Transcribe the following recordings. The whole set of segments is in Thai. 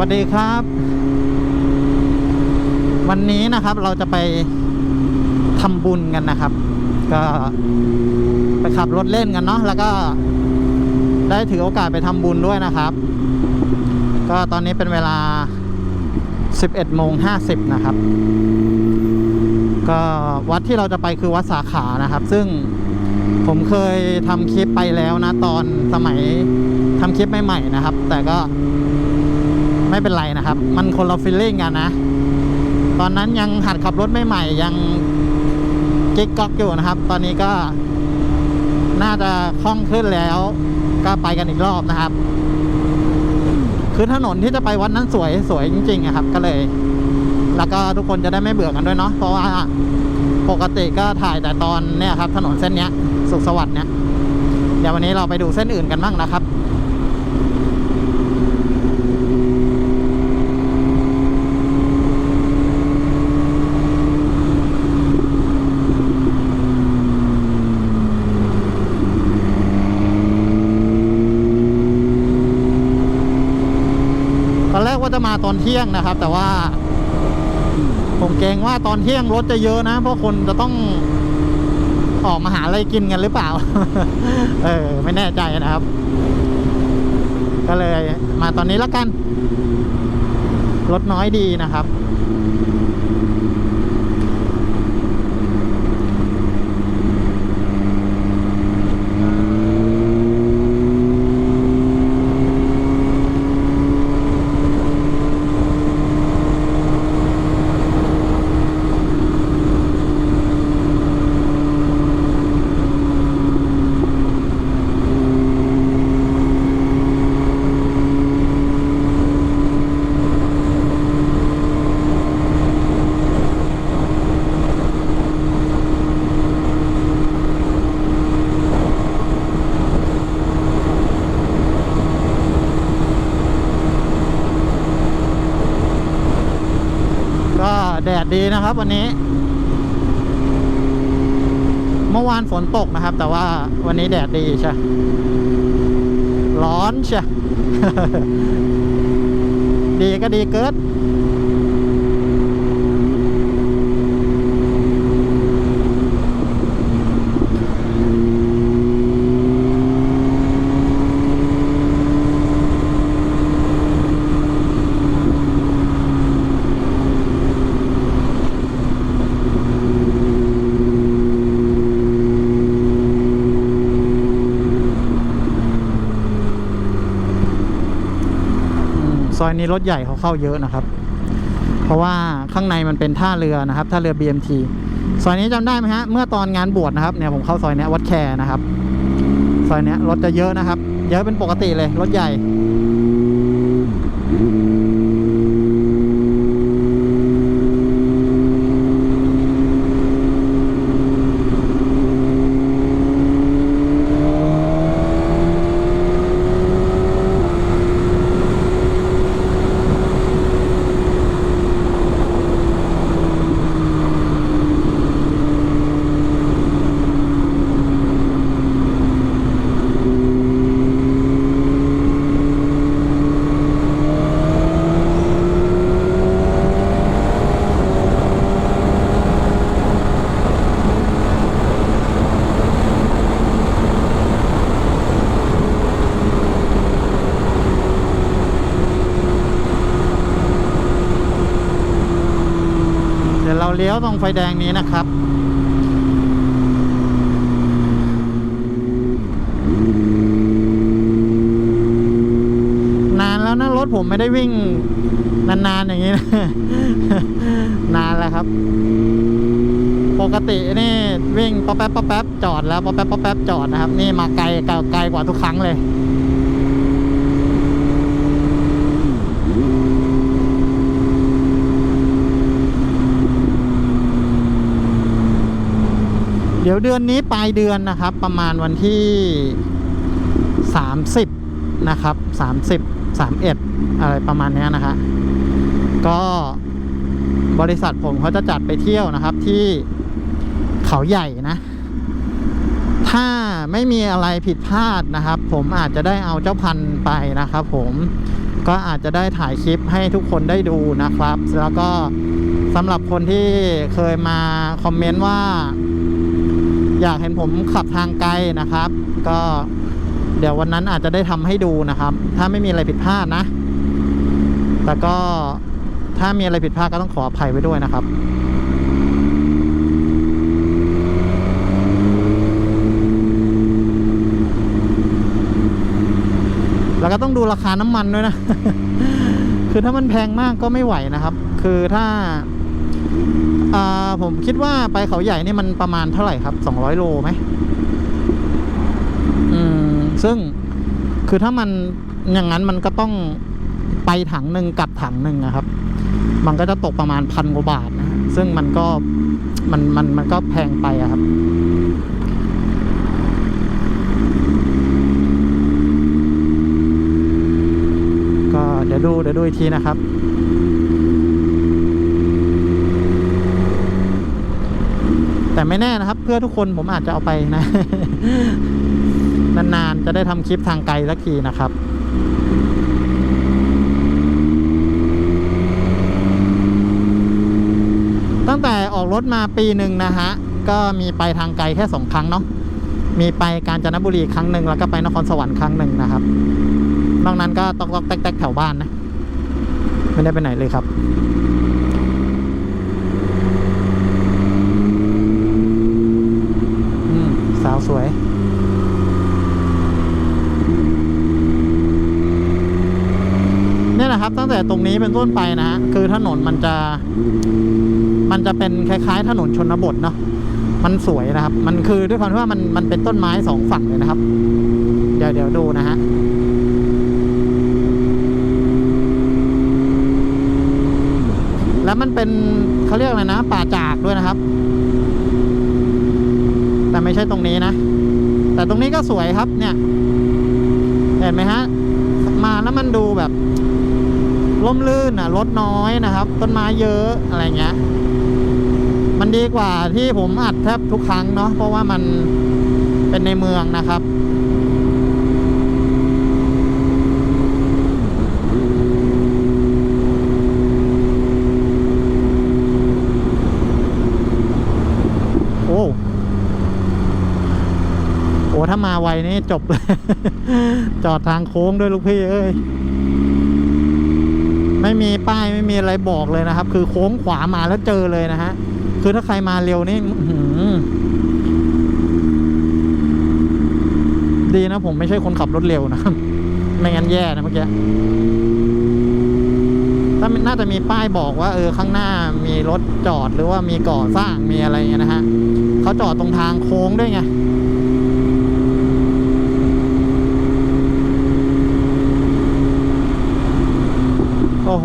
วัสดีครับ วันนี้นะครับเราจะไปทำบุญกันนะครับ ก็ไปขับรถเล่นกันเนาะแล้วก็ได้ถือโอกาสไปทำบุญด้วยนะครับ ก็ตอนนี้เป็นเวลา 11โมง50 นะครับ ก็วัดที่เราจะไปคือวัดสาขานะครับ ซึ่งผมเคยทำคลิปไปแล้วนะ ตอนสมัยทำคลิปใหม่ๆนะครับ แต่ก็ ไม่เป็นไรนะครับ มันคนละฟีลลิ่งกันนะ ตอนนั้นยังหัดขับรถใหม่ๆยังกิ๊กก๊อกอยู่นะครับ ตอนนี้ก็น่าจะคล่องขึ้นแล้ว ก็ไปกันอีกรอบนะครับ คือถนนที่จะไปวัดนั้นสวยสวยจริงๆครับ ก็เลย แล้วก็ทุกคนจะได้ไม่เบื่อกันด้วยเนาะเพราะว่าปกติก็ถ่ายแต่ตอนเนี่ยครับ ถนนเส้นเนี้ย สุขสวัสดิ์เนี่ยเดี๋ยววันนี้เราไปดูเส้นอื่นกันบ้างนะครับ ตอนแรกว่า จะมาตอนเที่ยงนะครับ แต่ว่าผมเกรงว่าตอนเที่ยงรถจะเยอะนะ เพราะคนจะต้องออกมาหาอะไรกินกันหรือเปล่า เออ ไม่แน่ใจนะครับ ก็เลยมาตอนนี้แล้วกัน รถน้อยดีนะครับ ก็แดดดี นะครับ วันนี้ เมื่อวานฝนตกนะครับ แต่ว่าวันนี้แดดดีใช่ร้อนใช่ดีก็ดีเกิด ซอยนี้รถใหญ่เขาเข้าเยอะนะครับ เพราะว่าข้างในมันเป็นท่าเรือนะครับท่าเรือ BMT ซอยนี้จำได้ไหมฮะเมื่อตอนงานบวชนะครับเนี่ยผมเข้าซอยนี้วัดแคนะครับ ซอยนี้รถจะเยอะนะครับ เยอะเป็นปกติเลยรถใหญ่ เดี๋ ยวตรงไฟแดงนี้นะครับ นานแล้วนะรถผมไม่ได้วิ่ง นานๆอย่างนี้นะนานแล้วครับ ปกตินี่วิ่งป๊อปแป๊บป๊อปแป๊บจอดแล้วป๊อปแป๊บป๊อปแป๊บจอดนะครับ นี่มาไกลไกลกว่าทุกครั้งเลย เดี๋ยวเดือนนี้ปลายเดือนนะครับ ประมาณวันที่ 30 นะครับ 30 31 อะไรประมาณนี้นะฮะก็บริษัทผมเขาจะจัดไปเที่ยวนะครับที่เขาใหญ่นะ ถ้าไม่มีอะไรผิดพลาดนะครับ ผมอาจจะได้เอาเจ้าพันธุ์ไปนะครับ ผมก็อาจจะได้ถ่ายคลิปให้ทุกคนได้ดูนะครับ แล้วก็สำหรับคนที่เคยมาคอมเมนต์ว่า อยากเห็นผมขับทางไกลนะครับ ก็เดี๋ยววันนั้นอาจจะได้ทำให้ดูนะครับ ถ้าไม่มีอะไรผิดพลาดนะ แต่ก็ถ้ามีอะไรผิดพลาดก็ต้องขออภัยไว้ด้วยนะครับแล้วก็ต้องดูราคาน้ำมันด้วยนะ คือถ้ามันแพงมากก็ไม่ไหวนะครับ คือถ้า อ่าผมคิดว่าไปเขาใหญ่นี่มันประมาณเท่าไหร่ครับ 200 โลไหมอืมซึ่งคือถ้ามันอย่างนั้นมันก็ต้องไปถังหนึ่งกับถังหนึ่งนะครับ มันก็จะตกประมาณพันกว่าบาทนะซึ่งมันก็มันมันมันก็แพงไปอะครับก็เดี๋ยวดูเดี๋ยวดูอีกทีนะครับ แต่ไม่แน่นะครับ เพื่อทุกคนผมอาจจะเอาไปนะ นานๆ จะได้ทำคลิปทางไกลสักทีนะครับตั้งแต่ออกรถมาปีหนึ่งนะฮะ ก็มีไปทางไกลแค่สองครั้งเนาะมีไปกาญจนบุรีครั้งหนึ่งแล้วก็ไปนครสวรรค์ครั้งหนึ่งนะครับ นอกนั้นก็ตอกตอกแตกแตกแถวบ้านนะ ไม่ได้ไปไหนเลยครับ อืม สาวสวย เนี่ยนะครับ ตั้ง แต่ตรงนี้เป็นต้นไปนะฮะคือถนนมันจะ มันจะเป็นคล้ายๆ ถนนชนบทเนาะมันสวยนะครับ มันคือด้วยความที่ว่ามันมันเป็นต้นไม้สองฝั่งเลยนะครับ เดี๋ยวเดี๋ยวดูนะฮะแล้วมันเป็นเขาเรียกอะไรนะ ป่าจากด้วยนะครับ แต่ไม่ใช่ตรงนี้นะ แต่ตรงนี้ก็สวยครับเนี่ย เห็นไหมฮะ มาแล้วมันดูแบบ ร่มรื่นอะรถน้อยนะครับ ต้นไม้เยอะอะไรเงี้ย มันดีกว่าที่ผมอัดแทบทุกครั้งเนาะเพราะว่ามันเป็นในเมืองนะครับโอ้โอ้ถ้ามาไวนี่จบเลย จอดทางโค้งด้วยลูกพี่เอ้ย ไม่มีป้ายไม่มีอะไรบอกเลยนะครับ คือโค้งขวามาแล้วเจอเลยนะฮะคือถ้าใครมาเร็วนี่ดีนะผมไม่ใช่คนขับรถเร็วนะครับไม่งั้นแย่นะเมื่อกี้ถ้ามันน่าจะมีป้ายบอกว่า เออข้างหน้ามีรถจอดหรือว่ามีก่อสร้างมีอะไรเงี้ยนะฮะเขาจอดตรงทางโค้งด้วยไง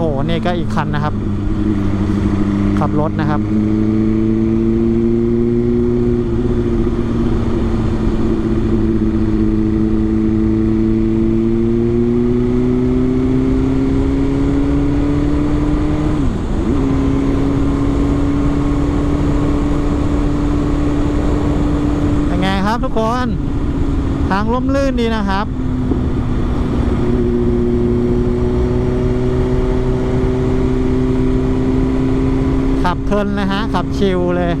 โอ้โห นี่ก็อีกคันนะครับ ขับรถนะครับ เป็นไงครับทุกคน ทางร่มลื่นดีนะครับ ขับเพลินนะฮะ ขับชิลเลย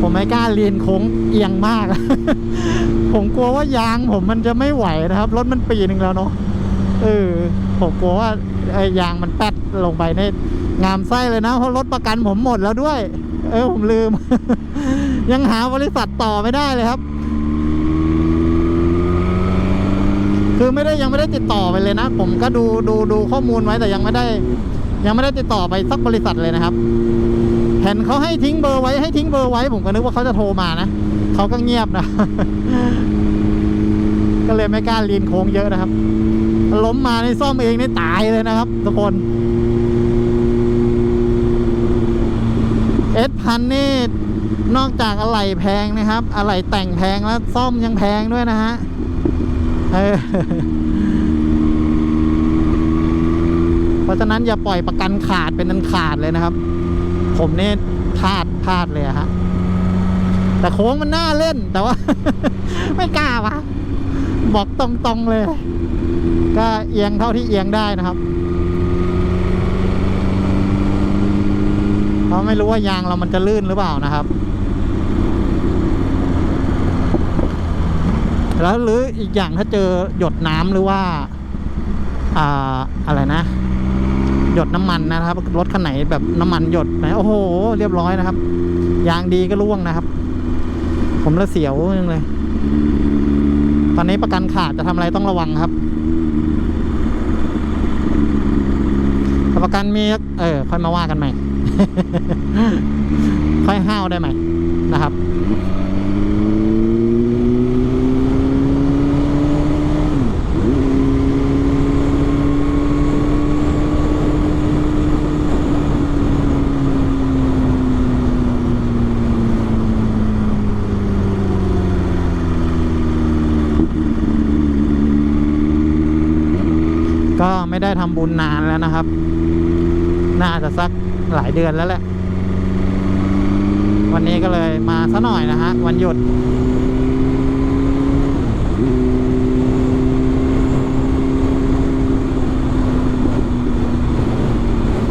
ผมไม่กล้าเลียนโค้งเอียงมาก ผมกลัวว่ายางผมมันจะไม่ไหวนะครับ รถมันปีหนึ่งแล้วเนาะเออผมกลัวว่าไอ้ยางมันแป๊ดลงไปในงามไส้เลยนะ เพราะรถประกันผมหมดแล้วด้วย เออผมลืม ยังหาบริษัทต่อไม่ได้เลยครับ คือไม่ได้ยังไม่ได้ติดต่อไปเลยนะ ผมก็ดูดูดูข้อมูลไว้แต่ยังไม่ได้ ยังไม่ได้ติดต่อไปสักบริษัทเลยนะครับเห็นเขาให้ทิ้งเบอร์ไว้ให้ทิ้งเบอร์ไว้ ผมก็นึกว่าเขาจะโทรมานะเขาก็เงียบนะ ก็เลยไม่กล้าลีนโค้งเยอะนะครับ ล้มมาในซ่อมเองนี่ตายเลยนะครับทุกคนเอสพันนี่นอกจากอะไหล่แพงนะครับ อะไหล่แต่งแพงแล้วซ่อมยังแพงด้วยนะฮะ เพราะฉะนั้นอย่าปล่อยประกันขาดเป็นอันขาดเลยนะครับ ผมเนี่พลาดพลาดเลยฮะ แต่โค้งมันน่าเล่นแต่ว่า ไม่กล้าวะบอกตรงๆเลย ก็เอียงเท่าที่เอียงได้นะครับเพราะไม่รู้ว่ายางเรามันจะลื่นหรือเปล่านะครับ แล้วหรืออีกอย่างถ้าเจอหยดน้ำหรือว่าอ่าอะไรนะ หยดน้ำมันนะครับ รถคันไหนแบบน้ำมันหยดไหนโอ้โห เรียบร้อยนะครับ ยางดีก็ร่วงนะครับ ผมละเสียวนึงเลย ตอนนี้ประกันขาดจะทำอะไรต้องระวังครับประกันมีเออค่อยมาว่ากันใหม่ ค่อยห้าวได้ไหมนะครับ ก็ ไม่ได้ทำบุญนานแล้วนะครับ น่าจะสักหลายเดือนแล้วแหละ วันนี้ก็เลยมาซะหน่อยนะฮะ วันหยุด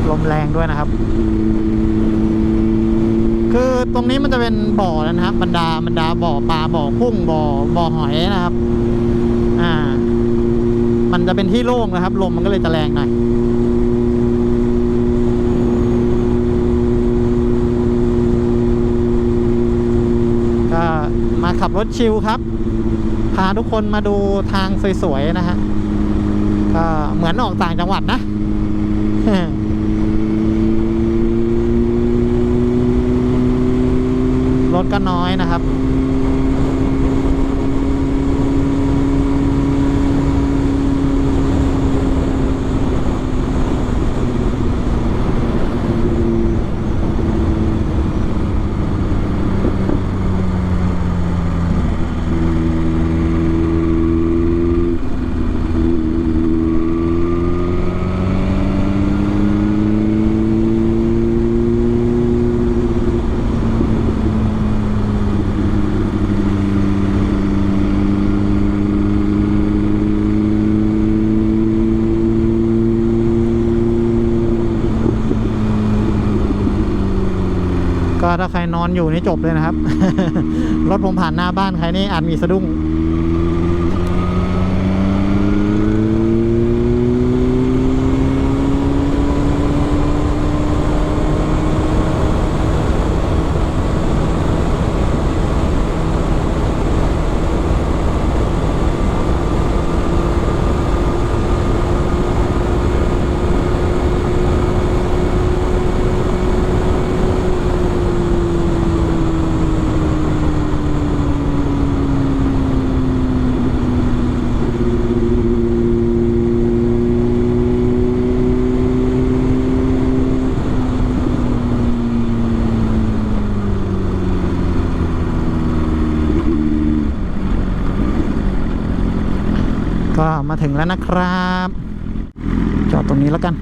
ลมแรงด้วยนะครับ คือตรงนี้มันจะเป็นบ่อแล้วนะครับ บรรดาบรรดาบ่อปลาบ่อกุ้งบ่อบ่อหอยนะครับ อ่า มันจะเป็นที่โล่งนะครับ ลมมันก็เลยจะแรงหน่อยก็มาขับรถชิลครับ พาทุกคนมาดูทางสวยๆนะฮะก็เหมือนออกต่างจังหวัดนะรถก็น้อยนะครับ อนอยู่นี่จบเลยนะครับ รถผมผ่านหน้าบ้านใครนี่อาจมีสะดุ้งก็มาถึง แล้วนะครับ จอดตรงนี้แล้วกัน